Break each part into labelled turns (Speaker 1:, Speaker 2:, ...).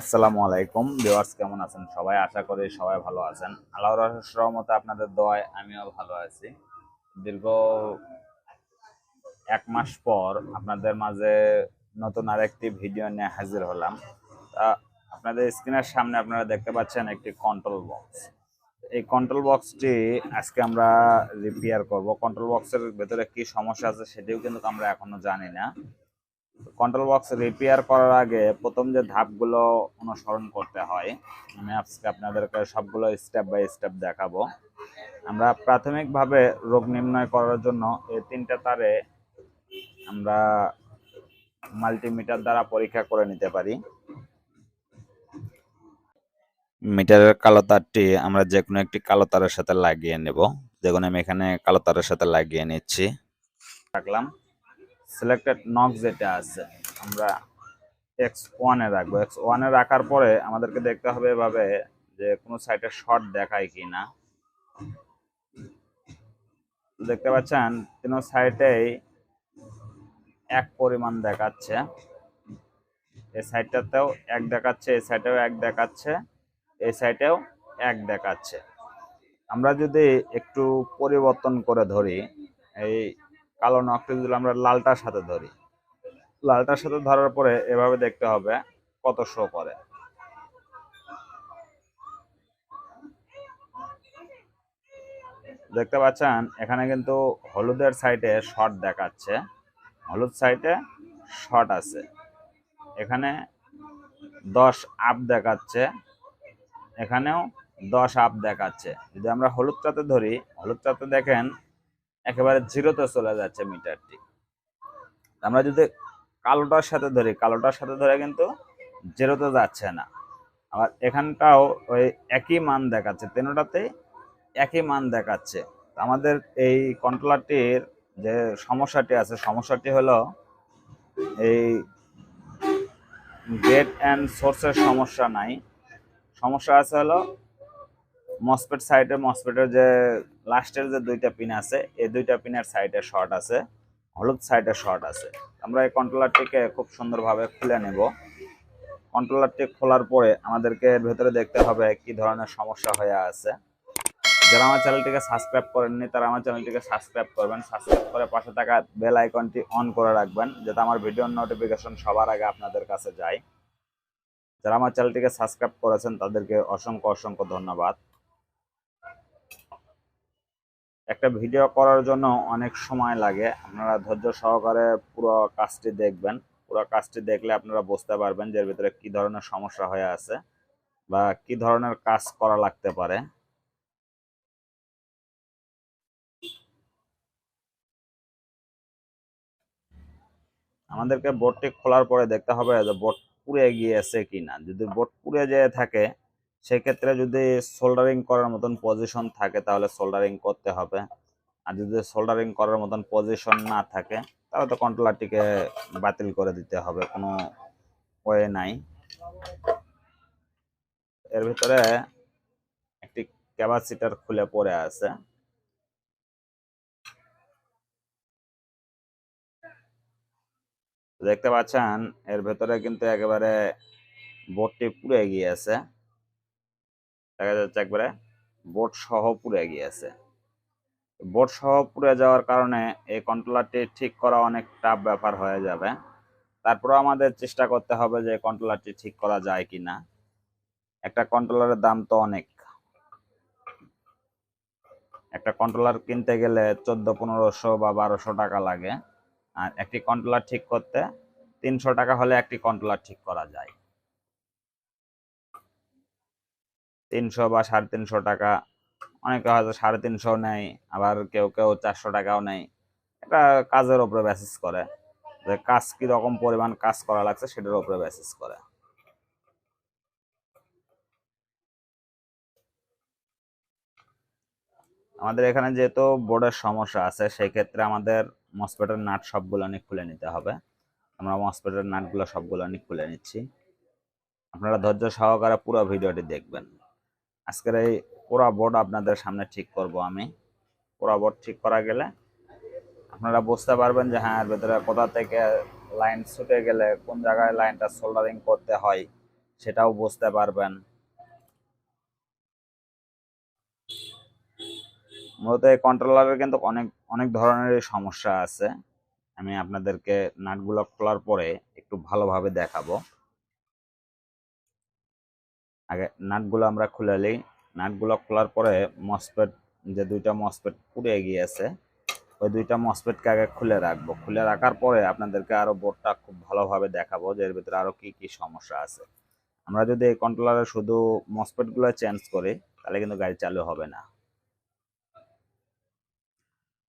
Speaker 1: আসসালামু আলাইকুম। ভিউয়ার্স, কেমন আছেন সবাই? আশা করি সবাই ভালো আছেন। আল্লাহর রহমতে আপনাদের দোয়ায় আমিও ভালো আছি। দীর্ঘ এক মাস পর আপনাদের মাঝে নতুন আরেকটি ভিডিও নিয়ে হাজির হলাম। তা আপনাদের স্ক্রিনের সামনে আপনারা দেখতে পাচ্ছেন একটি কন্ট্রোল বক্স এই কন্ট্রোল বক্সটি আজকে আমরা রিপেয়ার করব। কন্ট্রোল বক্সের ভেতরে কি সমস্যা আছে সেটিও কিন্তু আমরা এখনও জানি না। কন্ট্রোল বক্স রিপেয়ার করার আগে প্রথম যে ধাপগুলো অনুসরণ করতে হয় আমি আজকে আপনাদেরকে সবগুলো স্টেপ বাই স্টেপ দেখাবো। আমরা প্রাথমিকভাবে রোগ নির্ণয় করার জন্য এই তিনটা তারে আমরা মাল্টিমিটার দ্বারা পরীক্ষা করে নিতে পারি। মিটারের কালো তারটি আমরা যে কোনো একটি কালো তারের সাথে লাগিয়ে নেব। যেমন আমি এখানে কালো তারের সাথে লাগিয়ে নিচ্ছি। রাখলাম। সিলেক্টেড নক যেটা আছে, আমরা এক্স ওয়ানে রাখব। এক্স ওয়ানে রাখার পরে আমাদেরকে দেখতে হবে এভাবে যে কোনো সাইডে শর্ট দেখায় কি না দেখতে পাচ্ছেন তিন সাইডেই এক পরিমাণ দেখাচ্ছে। এই সাইডটাতেও এক দেখাচ্ছে এই সাইডেও এক দেখাচ্ছে এই সাইডেও এক দেখাচ্ছে। আমরা যদি একটু পরিবর্তন করে ধরি, এই কালো নখটি যদি আমরা লালটার সাথে ধরি। লালটার সাথে ধরার পরে এভাবে দেখতে হবে কত শো করে। দেখতে পাচ্ছেন, এখানে কিন্তু হলুদের সাইডে শর্ট দেখাচ্ছে। হলুদ সাইডে শর্ট আছে। এখানে দশ আপ দেখাচ্ছে। এখানেও দশ আপ দেখাচ্ছে। যদি আমরা হলুদটাতে ধরি, হলুদটাতে দেখেন একেবারে জিরোতে চলে যাচ্ছে মিটারটি। আমরা যদি কালোটার সাথে ধরি, কালোটার সাথে ধরে কিন্তু জিরোতে যাচ্ছে না। আবার এখানটাও ওই একই মান দেখাচ্ছে, তিনোটাতে একই মান দেখাচ্ছে। আমাদের এই কন্ট্রোলারটির যে সমস্যাটি আছে, সমস্যাটি হলো এই গেট অ্যান্ড সোর্সের সমস্যা নাই। সমস্যা আছে হলো মসপেট সাইডে, মসপেটের যে লাস্টের যে দুইটা পিন আছে, এই দুইটা পিনের সাইডে শর্ট আছে, হলুদ সাইডে শর্ট আছে। আমরা এই কন্ট্রোলারটিকে খুব সুন্দরভাবে খুলে নেব। কন্ট্রোলারটি খোলার পরে আমাদেরকে এর ভেতরে দেখতে হবে কি ধরনের সমস্যা হয়ে আছে। যারা আমার চ্যানেলটিকে সাবস্ক্রাইব করেননি, তারা আমার চ্যানেলটিকে সাবস্ক্রাইব করবেন। সাবস্ক্রাইব করে পাশে থাকা বেল আইকনটি অন করে রাখবেন, যাতে আমার ভিডিওর নোটিফিকেশন সবার আগে আপনাদের কাছে যায়। যারা আমার চ্যানেলটিকে সাবস্ক্রাইব করেছেন, তাদেরকে অসংখ্য অসংখ্য ধন্যবাদ। একটা ভিডিও করার জন্য অনেক সময় লাগে। আপনারা ধৈর্য সহকারে পুরো কাজটি দেখবেন। পুরো কাজটি দেখলে আপনারা বুঝতে পারবেন যে এর ভিতরে কি ধরনের সমস্যা হয়ে আছে বা কি ধরনের কাজ করা লাগতে পারে। আমাদেরকে বোর্ডটি খোলার পরে দেখতে হবে যে বোর্ড পুড়ে গিয়েছে কিনা। যদি বোর্ড পুড়ে যেয়ে থাকে সেক্ষেত্রে যদি সোল্ডারিং করার মতন পজিশন থাকে, তাহলে সোল্ডারিং করতে হবে। আর যদি সোল্ডারিং করার মতন পজিশন না থাকে, তাহলে তো কন্ট্রোলারটিকে বাতিল করে দিতে হবে, কোনো ওয়ে নাই। এর ভিতরে একটি ক্যাপাসিটার খুলে পড়ে আছে। দেখতে পাচ্ছেন, এর ভেতরে কিন্তু একেবারে বোর্ডটি পুড়ে গিয়েছে। দেখা যাচ্ছে একবারে বোর্ড সহ পুড়ে গিয়েছে। বোর্ড সহ পুড়ে যাওয়ার কারণে এই কন্ট্রোলারটি ঠিক করা অনেক টাফ ব্যাপার হয়ে যাবে। তারপরেও আমাদের চেষ্টা করতে হবে যে কন্ট্রোলারটি ঠিক করা যায় কি না একটা কন্ট্রোলারের দাম তো অনেক। একটা কন্ট্রোলার কিনতে গেলে চোদ্দ, পনেরোশো বা বারোশো টাকা লাগে। আর একটি কন্ট্রোলার ঠিক করতে তিনশো টাকা হলে একটি কন্ট্রোলার ঠিক করা যায়। তিনশো বা সাড়ে তিনশো টাকা। অনেকে হয়তো সাড়ে তিনশো নেয়, আবার কেউ কেউ চারশো টাকাও নেয়। এটা কাজের ওপরে বেসিস করে। যে কাজ কীরকম পরিমাণ কাজ করা লাগছে সেটার উপরে বেসিস করে। আমাদের এখানে যেহেতু বোর্ডের সমস্যা আছে সেই ক্ষেত্রে আমাদের মসপেটের নাট সবগুলো নিয়ে খুলে নিতে হবে। আমরা মসপেটের নাটগুলো সবগুলো নিয়ে খুলে নিচ্ছি। আপনারা ধৈর্য সহকারে পুরো ভিডিওটি দেখবেন। আজকের এই পুরো বোর্ড আপনাদের সামনে ঠিক করব আমি। পুরো বোর্ড ঠিক করা গেলে আপনারা বুঝতে পারবেন যে হ্যাঁ ভেতরে কোথা থেকে লাইন ছুটে গেলে, কোন জায়গায় লাইনটা সোল্ডারিং করতে হয় সেটাও বুঝতে পারবেন। মূলত এই কন্ট্রোলারের কিন্তু অনেক অনেক ধরনের সমস্যা আছে। আমি আপনাদেরকে নাটগুলো খোলার পরে একটু ভালোভাবে দেখাবো। আগে নাটগুলো আমরা খুলে নিই নাটগুলো খোলার পরে মসপেট, যে দুইটা মসপেট পুড়ে গিয়েছে, ওই দুইটা মসপেটকে আগে খুলে রাখব। খুলে রাখার পরে আপনাদেরকে আরও বোর্ডটা খুব ভালোভাবে দেখাবো যে এর ভিতরে আরও কি কি সমস্যা আছে। আমরা যদি এই কন্ট্রোলারে শুধু মসপেটগুলো চেঞ্জ করি, তাহলে কিন্তু গাড়ি চালু হবে না।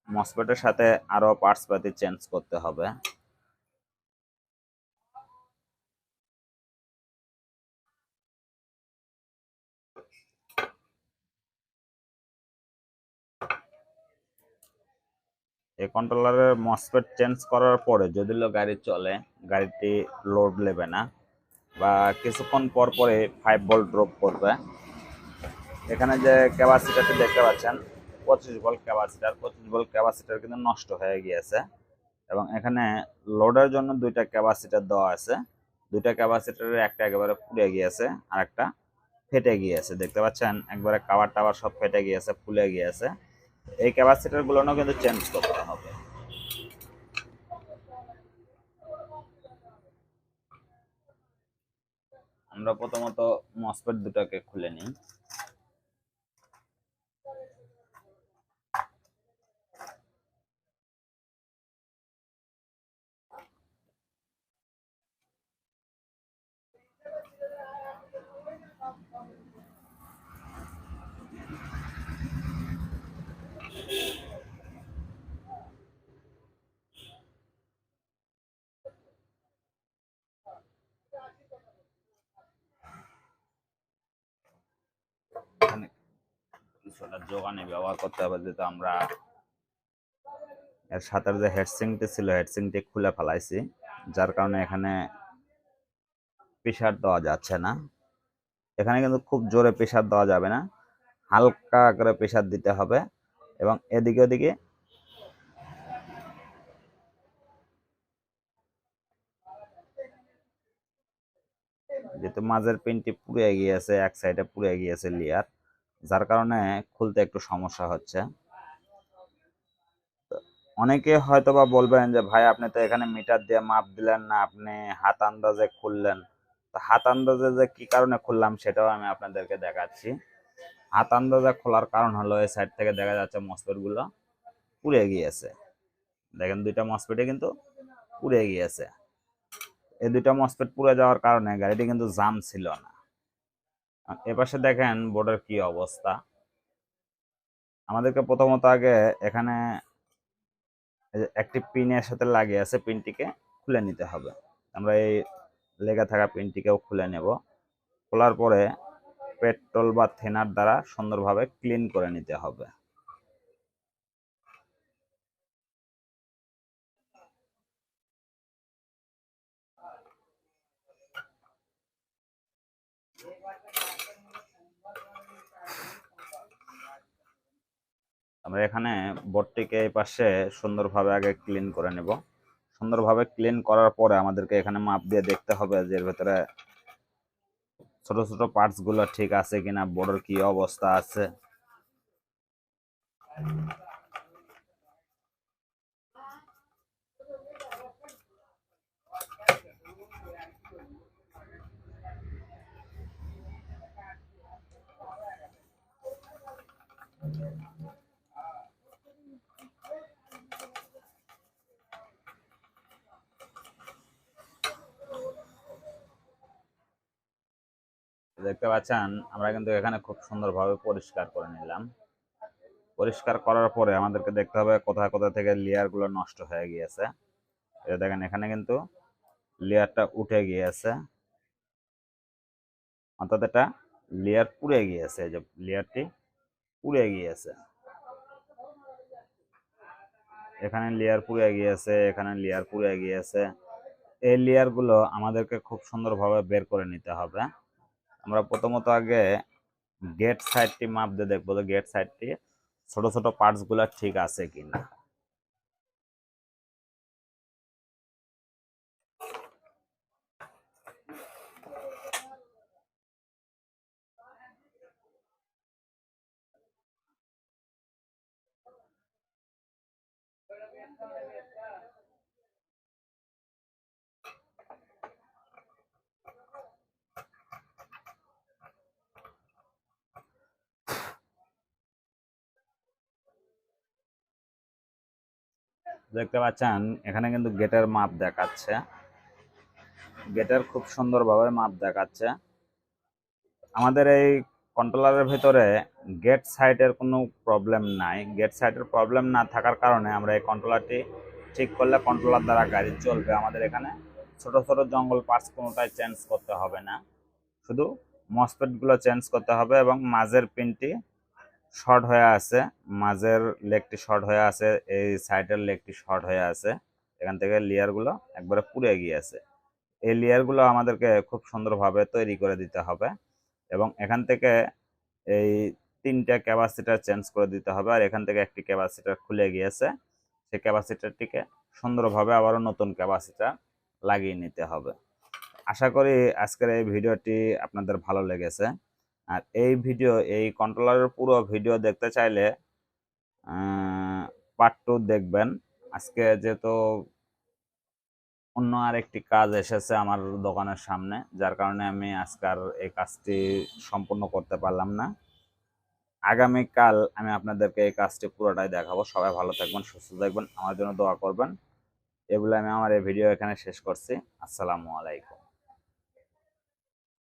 Speaker 1: মসপেটের সাথে আরও পার্টস পাতি চেঞ্জ করতে হবে। এই কন্ট্রোলারের মসপেট চেঞ্জ করার পরে যদি গাড়ি চলে, গাড়িটি লোড নেবে না বা কিছুক্ষণ পর পরে ফাইভ ভোল্ট ড্রপ করবে। এখানে যে ক্যাপাসিটারটি দেখতে পাচ্ছেন, পঁচিশ ভোল্ট ক্যাপাসিটার পঁচিশ ভোল্ট ক্যাপাসিটার কিন্তু নষ্ট হয়ে গিয়েছে। এবং এখানে লোডের জন্য দুইটা ক্যাপাসিটার দেওয়া আছে। দুইটা ক্যাপাসিটারের একটা একেবারে পুড়ে গিয়েছে আর একটা ফেটে গিয়েছে। দেখতে পাচ্ছেন, একবারে কাবার টাবার সব ফেটে গিয়েছে, ফুলে গিয়েছে। এই ক্যাপাসিটার গুলোও কিন্তু চেঞ্জ করতে হবে। আমরা প্রথমত মসপেট দুটাকে খুলে নিই। কিছুটা যোগানে ব্যবহার করতে হবে, যেহেতু আমরা এর সাথে যে হেডসিংটি ছিল হেডসিংটি খুলে ফেলাইছি, যার কারণে এখানে প্রেশার দেওয়া যাচ্ছে না। এখানে কিন্তু খুব জোরে প্রেশার দেওয়া যাবে না, হালকা করে প্রেশার দিতে হবে। এবং এদিকে ওদিকে যেহেতু মাঝের পিনটি পুড়ে গিয়েছে, এক সাইডে পুড়ে গিয়েছে লিয়ার যার কারণে খুলতে একটু সমস্যা হচ্ছে। অনেকে হয়তো বা বলবেন যে, ভাই, আপনি তো এখানে মিটার দিয়ে মাপ দিলেন না, আপনি হাত আন্দাজে খুললেন। তো হাত আন্দাজে যে কি কারণে খুললাম, সেটাও আমি আপনাদেরকে দেখাচ্ছি। হাত আন্দাজে খোলার কারণ হলো এই সাইড থেকে দেখা যাচ্ছে মসপেটগুলো পুড়ে গিয়েছে। দেখেন দুইটা মসপেটে কিন্তু পুড়ে গিয়েছে। এই দুইটা মসপেট পুড়ে যাওয়ার কারণে গাড়িটি কিন্তু জাম ছিল না। এপাশে দেখেন বোর্ডের কি অবস্থা। আমাদেরকে প্রথমত আগে এখানে একটি পিনের সাথে লাগিয়ে আছে পিনটিকে খুলে নিতে হবে। আমরা এই লেগে থাকা পিনটিকেও খুলে নেব। খোলার পরে পেট্রোল বা থেনার দ্বারা সুন্দরভাবে ক্লিন করে নিতে হবে। আমরা এখানে বোর্ডটিকে এই পাশে সুন্দরভাবে আগে ক্লিন করে নেব। সুন্দরভাবে ক্লিন করার পরে আমাদেরকে এখানে মাপ দিয়ে দেখতে হবে যে এর ভেতরে ছোট ছোট পার্টসগুলো ঠিক আছে কিনা বড়র কি অবস্থা আছে? দেখতে পাচ্ছেন, আমরা কিন্তু এখানে খুব সুন্দরভাবে পরিষ্কার করে নিলাম। পরিষ্কার করার পরে আমাদেরকে দেখতে হবে কোথায় কোথা থেকে লেয়ারগুলো নষ্ট হয়ে গিয়েছে। এটা দেখেন, এখানে কিন্তু লেয়ারটা উঠে গিয়েছে। অর্থাৎ এটা লেয়ার পুড়ে গিয়েছে যে লেয়ারটি পুড়ে গিয়েছে। এখানে লেয়ার পুড়ে গিয়েছে, এখানে লেয়ার পুড়ে গিয়েছে। এই লেয়ারগুলো আমাদেরকে খুব সুন্দরভাবে বের করে নিতে হবে। আমরা প্রথমত আগে গেট সাইডটি মাপ দিয়ে দেখব তো গেট সাইডটি ছোট ছোট পার্টসগুলো ঠিক আছে কিনা। দেখতে পাচ্ছেন, এখানে কিন্তু গেটের মাপ দেখাচ্ছে। গেটের খুব সুন্দরভাবে মাপ দেখাচ্ছে। আমাদের এই কন্ট্রোলারের ভিতরে গেট সাইডের কোনো প্রবলেম নাই। গেট সাইডের প্রবলেম না থাকার কারণে আমরা এই কন্ট্রোলারটি ঠিক করলে কন্ট্রোলার দ্বারা গাড়ি চলবে। আমাদের এখানে ছোট ছোট জঙ্গল পার্টস কোনোটাই চেঞ্জ করতে হবে না। শুধু মসপেটগুলো চেঞ্জ করতে হবে এবং মাঝের পিনটি শর্ট হয়ে আছে, মাঝের লেগটি শর্ট হয়ে আছে, এই সাইডের লেগটি শর্ট হয়ে আছে, এখান থেকে লেয়ারগুলো একবারে পুড়ে গিয়েছে। এই লেয়ারগুলো আমাদেরকে খুব সুন্দরভাবে তৈরি করে দিতে হবে এবং এখান থেকে এই তিনটা ক্যাপাসিটার চেঞ্জ করে দিতে হবে আর এখান থেকে একটি ক্যাপাসিটার খুলে গিয়েছে, সেই ক্যাপাসিটারটিকে সুন্দরভাবে আবারও নতুন ক্যাপাসিটার লাগিয়ে নিতে হবে। আশা করি আজকের এই ভিডিওটি আপনাদের ভালো লেগেছে। আর এই ভিডিও এই কন্ট্রোলারের পুরো ভিডিও দেখতে চাইলে পার্ট টু দেখবেন। আজকে যেহেতু অন্য আর একটি কাজ এসেছে আমার দোকানের সামনে, যার কারণে আমি আজকার এই কাজটি সম্পূর্ণ করতে পারলাম না। আগামীকাল আমি আপনাদেরকে এই কাজটি পুরোটাই দেখাবো। সবাই ভালো থাকবেন, সুস্থ থাকবেন, আমার জন্য দোয়া করবেন। এগুলো আমি আমার এই ভিডিও এখানে শেষ করছি। আসসালামু আলাইকুম।